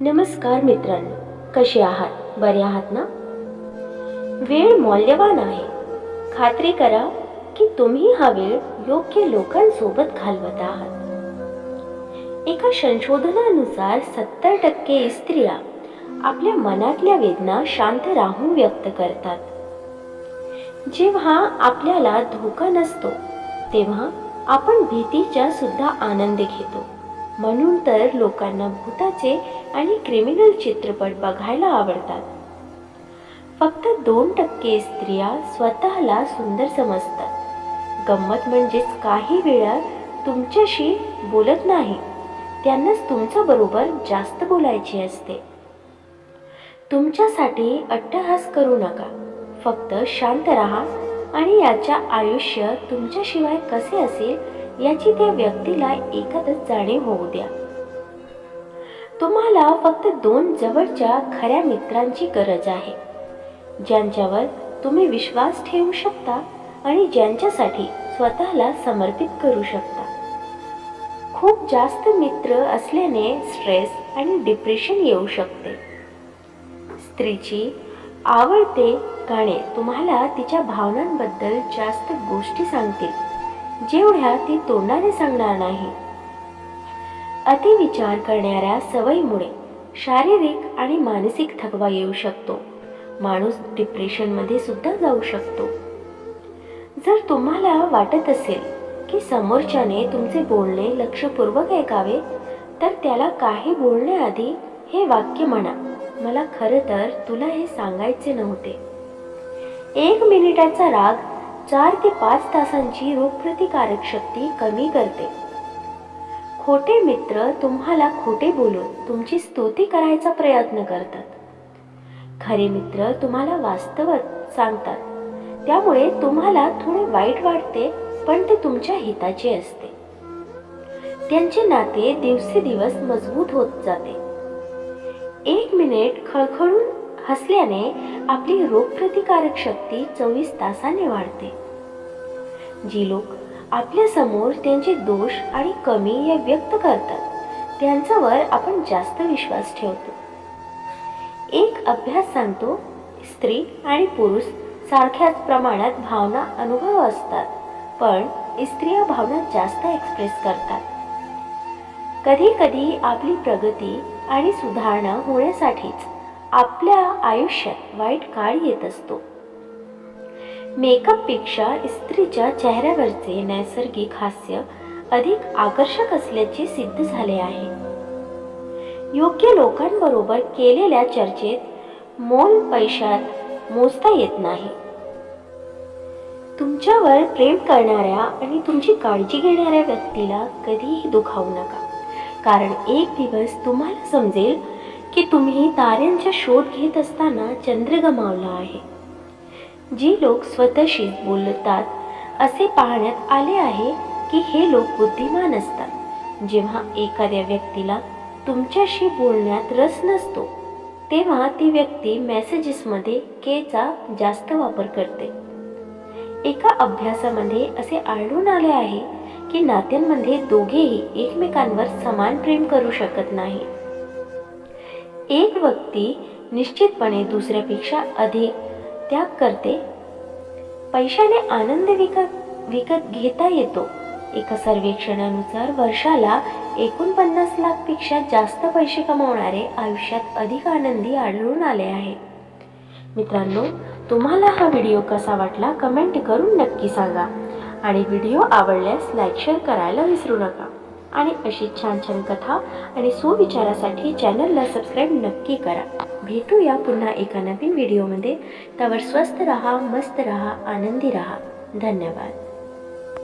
नमस्कार मित्रांनो कसे आहात? बरे आहात ना? वेळ मौल्यवान आहे. खात्री करा की तुम्ही हा वेळ योग्य लोकांसोबत घालवत आहात. एका संशोधनानुसार सत्तर टक्के स्त्रिया आपल्या मनातल्या वेदना शांत राहून व्यक्त करतात. जेव्हा आपल्याला धोका नसतो तेव्हा आपण भीतीच्या सुद्धा आनंद घेतो. म्हणून तर लोकांना भूताचे आणि क्रिमिनल चित्रपट बघायला आवडतात. फक्त दोन टक्के स्त्रिया स्वतःला सुंदर समजतात. गंमत म्हणजेच काही वेळा तुमच्याशी बोलत नाही त्यांनाच तुमच्या बरोबर जास्त बोलायचे असते. तुमच्यासाठी अट्टहास करू नका फक्त शांत राहा आणि याच्या आयुष्य तुमच्याशिवाय कसे असेल याची त्या व्यक्तीला एखादच जाणीव होऊ द्या. तुम्हाला फक्त दोन जवळच्या खऱ्या मित्रांची गरज आहे ज्यांच्यावर तुम्ही विश्वास ठेवू शकता आणि ज्यांच्यासाठी स्वतःला समर्पित करू शकता. खूप जास्त मित्र असल्याने स्ट्रेस आणि डिप्रेशन येऊ शकते. स्त्रीची आवडते गाणे तुम्हाला तिच्या भावनांबद्दल जास्त गोष्टी सांगतील. जेवढ्या ती तोंडाने सांगणार नाही. अतिविचार करणाऱ्या सवयीमुळे शारीरिक आणि मानसिक थकवा येऊ शकतो. माणूस डिप्रेशनमध्ये सुद्धा जाऊ शकतो. जर तुम्हाला वाटत असेल की समोरच्याने तुमचे बोलणे लक्षपूर्वक ऐकावे तर त्याला काही बोलण्याआधी हे वाक्य म्हणा. मला खरं तर तुला हे सांगायचे नव्हते. एक मिनिटाचा राग चार ते पाच तासांची रोगप्रतिकारक शक्ती कमी करते. खोटे मित्र तुम्हाला खोटे बोलून तुमची स्तुती करायचा प्रयत्न करतात. खरे मित्र तुम्हाला वास्तवत सांगतात. त्यामुळे तुम्हाला थोडे वाईट वाटते पण ते तुमच्या हिताचे असते. त्यांचे नाते दिवसेदिवस मजबूत होत जाते. एक मिनिट खळखळून हसल्याने आपली रोगप्रतिकारक शक्ती चोवीस तासाने वाढते. जी लोक आपल्यासमोर त्यांचे दोष आणि कमी या व्यक्त करतात त्यांच्यावर आपण जास्त विश्वास ठेवतो. एक अभ्यास सांगतो स्त्री आणि पुरुष सारख्याच प्रमाणात भावना अनुभव असतात पण स्त्रिया भावना जास्त एक्सप्रेस करतात. कधी कधी आपली प्रगती आणि सुधारणा होण्यासाठीच आपल्या आयुष्यात वाईट काळ येत असतो. मेकअपपेक्षा स्त्रीच्या चेहऱ्यावरचे नैसर्गिक हास्य अधिक आकर्षक असल्याचे सिद्ध झाले आहे. योग्य लोकांबरोबर केलेल्या चर्चेत मोल पैशात मोजता येत नाही. तुमच्यावर प्रेम करणाऱ्या आणि तुमची काळजी घेणाऱ्या व्यक्तीला कधीही दुखावू नका. कारण एक दिवस तुम्हाला समजेल की तुम्ही ताऱ्यांचा शोध घेत असताना चंद्र गमावला आहे. जी लोक स्वतःशी बोलतात असे पाहण्यात आले आहे की हे लोक बुद्धिमान असतात. जेव्हा एखाद्या व्यक्तीला तुमच्याशी बोलण्यात रस नसतो तेव्हा ती व्यक्ती मेसेजेसमध्ये केचा जास्त वापर करते. एका अभ्यासामध्ये असे आढळून आले आहे की नात्यांमध्ये दोघेही एकमेकांवर समान प्रेम करू शकत नाही एक व्यक्ती निश्चितपणे दुसऱ्यापेक्षा अधिक त्याग करते. पैशाने आनंद विकत विकत घेता येतो. एका सर्वेक्षणानुसार वर्षाला एकोणपन्नास लाखपेक्षा जास्त पैसे कमावणारे आयुष्यात अधिक आनंदी आढळून आले आहे. मित्रांनो तुम्हाला हा व्हिडिओ कसा वाटला कमेंट करून नक्की सांगा. आणि व्हिडिओ आवडल्यास लाईक शेअर करायला विसरू नका. आणि अशी छान छान कथा आणि सुविचारासाठी चॅनलला सबस्क्राईब नक्की करा. भेटूया पुन्हा एका नवीन व्हिडिओमध्ये. त्यावर स्वस्त रहा मस्त रहा आनंदी रहा. धन्यवाद.